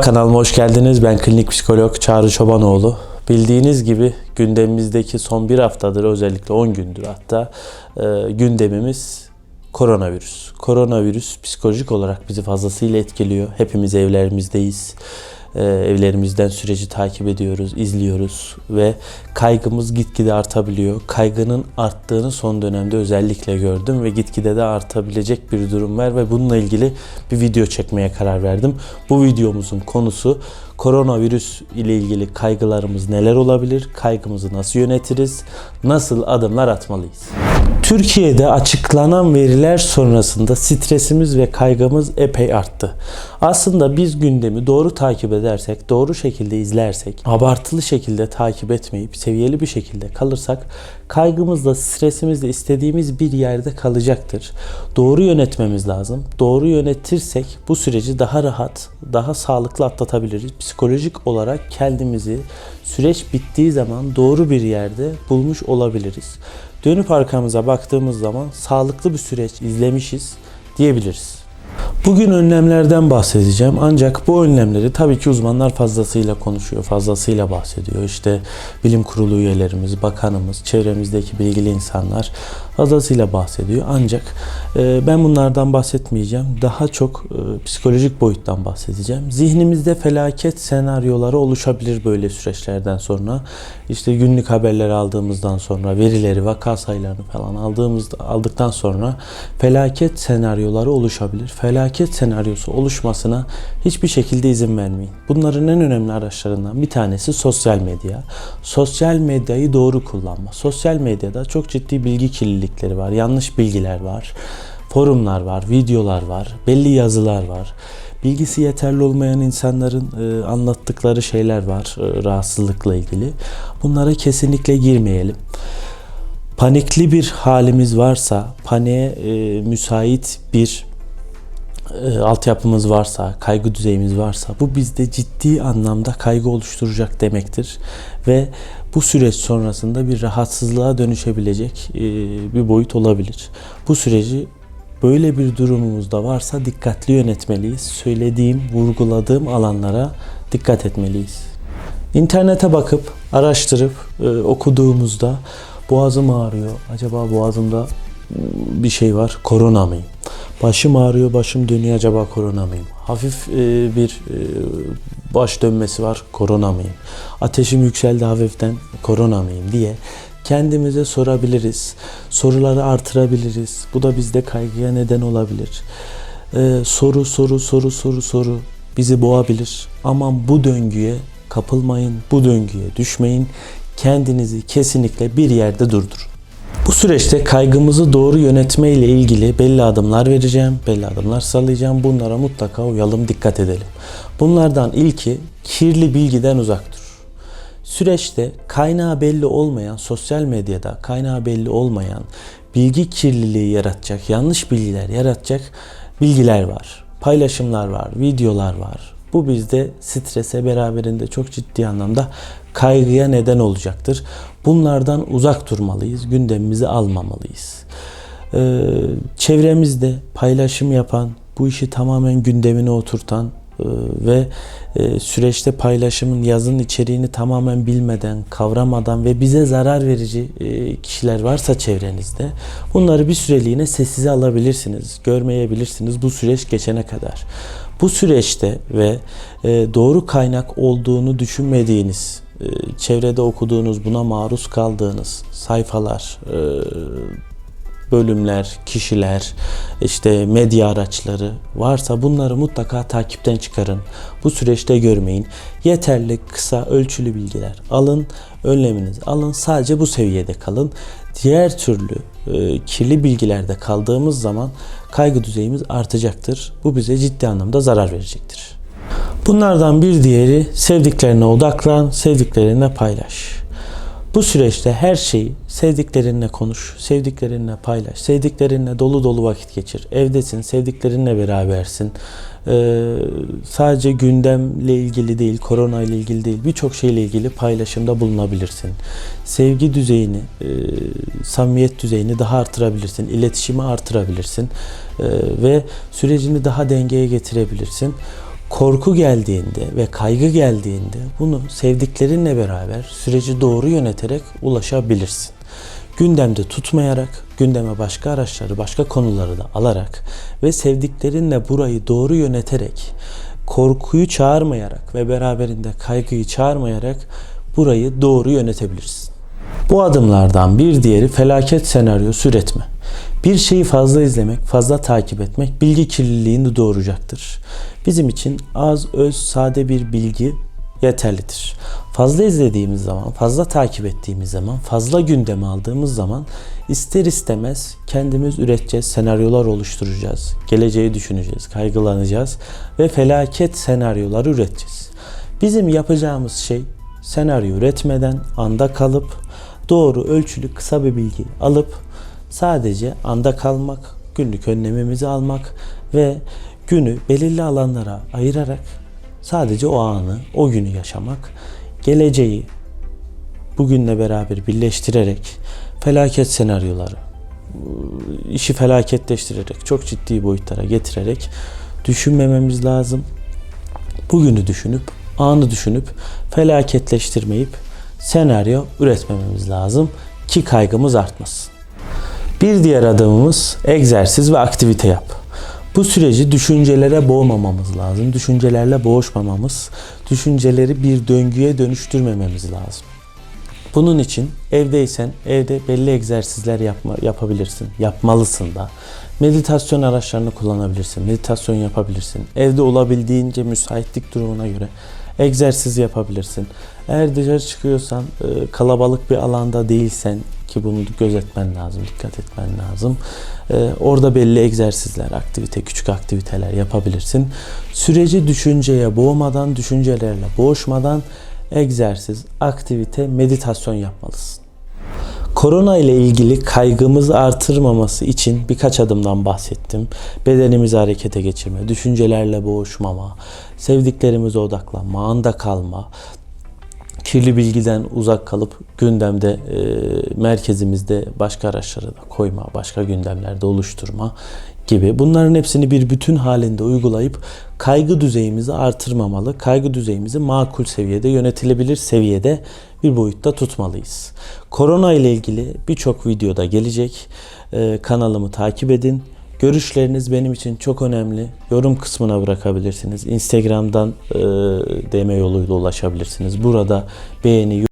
Kanalıma hoş geldiniz. Ben klinik psikolog Çağrı Çobanoğlu. Bildiğiniz gibi gündemimizdeki son bir haftadır özellikle 10 gündür hatta e, gündemimiz koronavirüs. Koronavirüs psikolojik olarak bizi fazlasıyla etkiliyor. Hepimiz evlerimizdeyiz. E, evlerimizden süreci takip ediyoruz, izliyoruz ve kaygımız gitgide artabiliyor. Kaygının arttığını son dönemde özellikle gördüm ve gitgide de artabilecek bir durum var ve bununla ilgili bir video çekmeye karar verdim. Bu videomuzun konusu koronavirüs ile ilgili kaygılarımız neler olabilir? Kaygımızı nasıl yönetiriz? Nasıl adımlar atmalıyız? Türkiye'de açıklanan veriler sonrasında stresimiz ve kaygımız epey arttı. Aslında biz gündemi doğru takip edersek, doğru şekilde izlersek, abartılı şekilde takip etmeyip seviyeli bir şekilde kalırsak kaygımızla, stresimizle istediğimiz bir yerde kalacaktır. Doğru yönetmemiz lazım. Doğru yönetirsek bu süreci daha rahat, daha sağlıklı atlatabiliriz. Psikolojik olarak kendimizi süreç bittiği zaman doğru bir yerde bulmuş olabiliriz. Dönüp arkamıza baktığımız zaman sağlıklı bir süreç izlemişiz diyebiliriz. Bugün önlemlerden bahsedeceğim ancak bu önlemleri tabii ki uzmanlar fazlasıyla konuşuyor, fazlasıyla bahsediyor. İşte bilim kurulu üyelerimiz, bakanımız, çevremizdeki bilgili insanlar fazlasıyla bahsediyor. Ancak e, ben bunlardan bahsetmeyeceğim. Daha çok e, psikolojik boyuttan bahsedeceğim. Zihnimizde felaket senaryoları oluşabilir böyle süreçlerden sonra. İşte günlük haberleri aldığımızdan sonra, verileri, vaka sayılarını falan aldığımız aldıktan sonra felaket senaryoları oluşabilir. Felaket senaryosu oluşmasına hiçbir şekilde izin vermeyin. Bunların en önemli araçlarından bir tanesi sosyal medya. Sosyal medyayı doğru kullanma. Sosyal medyada çok ciddi bilgi kirlilikleri var, yanlış bilgiler var, forumlar var, videolar var, belli yazılar var. Bilgisi yeterli olmayan insanların e, anlattıkları şeyler var e, rahatsızlıkla ilgili. Bunlara kesinlikle girmeyelim. Panikli bir halimiz varsa, paniğe e, müsait bir e, altyapımız varsa, kaygı düzeyimiz varsa bu bizde ciddi anlamda kaygı oluşturacak demektir. Ve bu süreç sonrasında bir rahatsızlığa dönüşebilecek e, bir boyut olabilir. Bu süreci böyle bir durumumuz da varsa dikkatli yönetmeliyiz. Söylediğim, vurguladığım alanlara dikkat etmeliyiz. İnternete bakıp, araştırıp e, okuduğumuzda boğazım ağrıyor. Acaba boğazımda bir şey var. Korona mıyım? Başım ağrıyor, başım dönüyor. Acaba korona mıyım? Hafif e, bir e, baş dönmesi var. Korona mıyım? Ateşim yükseldi hafiften. Korona mıyım diye kendimize sorabiliriz. Soruları artırabiliriz. Bu da bizde kaygıya neden olabilir. E, soru, soru, soru, soru, soru bizi boğabilir. Aman bu döngüye kapılmayın, bu döngüye düşmeyin. Kendinizi kesinlikle bir yerde durdurun. Bu süreçte kaygımızı doğru yönetme ile ilgili belli adımlar vereceğim, belli adımlar sallayacağım. Bunlara mutlaka uyalım, dikkat edelim. Bunlardan ilki kirli bilgiden uzak dur. Süreçte kaynağı belli olmayan, sosyal medyada kaynağı belli olmayan, bilgi kirliliği yaratacak, yanlış bilgiler yaratacak bilgiler var. Paylaşımlar var, videolar var. Bu bizde strese beraberinde çok ciddi anlamda kaygıya neden olacaktır. Bunlardan uzak durmalıyız, gündemimizi almamalıyız. Ee, çevremizde paylaşım yapan, bu işi tamamen gündemine oturtan e, ve e, süreçte paylaşımın yazın içeriğini tamamen bilmeden, kavramadan ve bize zarar verici e, kişiler varsa çevrenizde bunları bir süreliğine sessize alabilirsiniz, görmeyebilirsiniz bu süreç geçene kadar. Bu süreçte ve doğru kaynak olduğunu düşünmediğiniz çevrede okuduğunuz, buna maruz kaldığınız sayfalar, bölümler, kişiler, işte medya araçları varsa bunları mutlaka takipten çıkarın. Bu süreçte görmeyin. Yeterli kısa ölçülü bilgiler alın, önleminizi alın. Sadece bu seviyede kalın. Diğer türlü e, kirli bilgilerde kaldığımız zaman kaygı düzeyimiz artacaktır. Bu bize ciddi anlamda zarar verecektir. Bunlardan bir diğeri sevdiklerine odaklan, sevdiklerinle paylaş. Bu süreçte her şeyi sevdiklerinle konuş, sevdiklerinle paylaş, sevdiklerinle dolu dolu vakit geçir. Evdesin, sevdiklerinle berabersin. Ee, sadece gündemle ilgili değil, korona ile ilgili değil, birçok şeyle ilgili paylaşımda bulunabilirsin. Sevgi düzeyini, e, samimiyet düzeyini daha artırabilirsin, iletişimi artırabilirsin e, ve sürecini daha dengeye getirebilirsin. Korku geldiğinde ve kaygı geldiğinde bunu sevdiklerinle beraber süreci doğru yöneterek ulaşabilirsin. Gündemde tutmayarak, gündeme başka araçları, başka konuları da alarak ve sevdiklerinle burayı doğru yöneterek, korkuyu çağırmayarak ve beraberinde kaygıyı çağırmayarak burayı doğru yönetebilirsin. Bu adımlardan bir diğeri felaket senaryosu üretme. Bir şeyi fazla izlemek, fazla takip etmek bilgi kirliliğini doğuracaktır. Bizim için az, öz, sade bir bilgi yeterlidir. Fazla izlediğimiz zaman, fazla takip ettiğimiz zaman, fazla gündeme aldığımız zaman ister istemez kendimiz üreteceğiz, senaryolar oluşturacağız. Geleceği düşüneceğiz, kaygılanacağız ve felaket senaryoları üreteceğiz. Bizim yapacağımız şey senaryo üretmeden anda kalıp doğru ölçülü kısa bir bilgi alıp sadece anda kalmak, günlük önlemimizi almak ve günü belirli alanlara ayırarak sadece o anı, o günü yaşamak, geleceği bugünle beraber birleştirerek felaket senaryoları, işi felaketleştirerek, çok ciddi boyutlara getirerek düşünmememiz lazım. Bugünü düşünüp, anı düşünüp felaketleştirmeyip senaryo üretmememiz lazım ki kaygımız artmasın. Bir diğer adımımız egzersiz ve aktivite yap. Bu süreci düşüncelere boğmamamız lazım. Düşüncelerle boğuşmamamız, düşünceleri bir döngüye dönüştürmememiz lazım. Bunun için evdeysen evde belli egzersizler yapma, yapabilirsin. Yapmalısın da. Meditasyon araçlarını kullanabilirsin. Meditasyon yapabilirsin. Evde olabildiğince müsaitlik durumuna göre egzersiz yapabilirsin. Eğer dışarı çıkıyorsan e, kalabalık bir alanda değilsen ki bunu gözetmen lazım, dikkat etmen lazım. E, Orada belli egzersizler, aktivite, küçük aktiviteler yapabilirsin. Süreci düşünceye boğmadan, düşüncelerle boğuşmadan egzersiz, aktivite, meditasyon yapmalısın. Korona ile ilgili kaygımızı artırmaması için birkaç adımdan bahsettim. Bedenimizi harekete geçirme, düşüncelerle boğuşmama, sevdiklerimize odaklanma, anda kalma, kirli bilgiden uzak kalıp gündemde e, merkezimizde başka araçları da koyma, başka gündemlerde oluşturma gibi bunların hepsini bir bütün halinde uygulayıp kaygı düzeyimizi artırmamalı, kaygı düzeyimizi makul seviyede, yönetilebilir seviyede bir boyutta tutmalıyız. Korona ile ilgili birçok videoda gelecek. Ee, kanalımı takip edin. Görüşleriniz benim için çok önemli. Yorum kısmına bırakabilirsiniz. Instagram'dan e, DM yoluyla ulaşabilirsiniz. Burada beğeni,